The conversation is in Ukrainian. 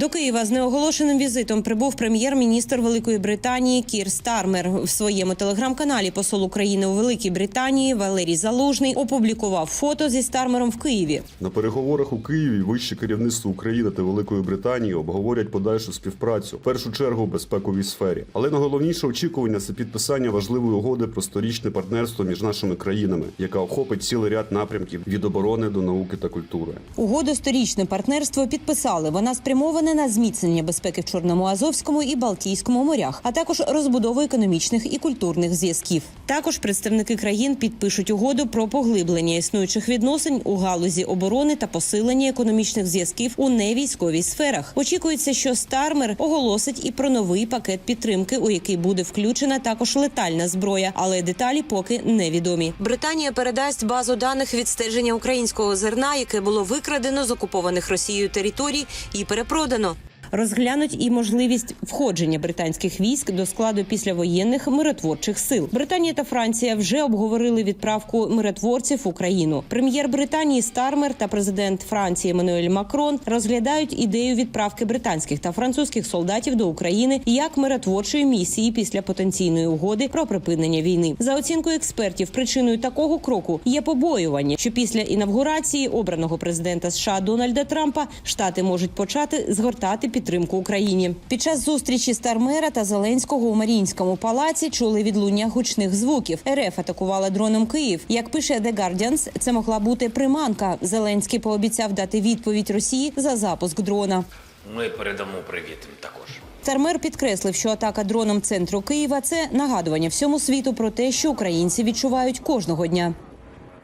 До Києва з неоголошеним візитом прибув прем'єр-міністр Великої Британії Кір Стармер. В своєму телеграм-каналі посол України у Великій Британії Валерій Залужний опублікував фото зі Стармером в Києві. На переговорах у Києві вище керівництво України та Великої Британії обговорять подальшу співпрацю, в першу чергу в безпековій сфері. Але найголовніше очікування це підписання важливої угоди про сторічне партнерство між нашими країнами, яка охопить цілий ряд напрямків від оборони до науки та культури. Угоду сторічне партнерство підписали. Вона спрямована на зміцнення безпеки в Чорному, Азовському і Балтійському морях, а також розбудову економічних і культурних зв'язків. Також представники країн підпишуть угоду про поглиблення існуючих відносин у галузі оборони та посилення економічних зв'язків у невійськовій сферах. Очікується, що Стармер оголосить і про новий пакет підтримки, у який буде включена також летальна зброя, але деталі поки невідомі. Британія передасть базу даних відстеження українського зерна, яке було викрадено з окупованих Росією територій і перепродано виправлено. Розглянуть і можливість входження британських військ до складу післявоєнних миротворчих сил. Британія та Франція вже обговорили відправку миротворців в Україну. Прем'єр Британії Стармер та президент Франції Еммануель Макрон розглядають ідею відправки британських та французьких солдатів до України як миротворчої місії після потенційної угоди про припинення війни. За оцінкою експертів, причиною такого кроку є побоювання, що після інавгурації обраного президента США Дональда Трампа штати можуть почати згортати підтримку Україні. Під час зустрічі Стармера та Зеленського у Маріїнському палаці чули відлуння гучних звуків. РФ атакувала дроном Київ. Як пише The Guardians, це могла бути приманка. Зеленський пообіцяв дати відповідь Росії за запуск дрона. Ми передамо привіт їм також. Стармер підкреслив, що атака дроном центру Києва це нагадування всьому світу про те, що українці відчувають кожного дня.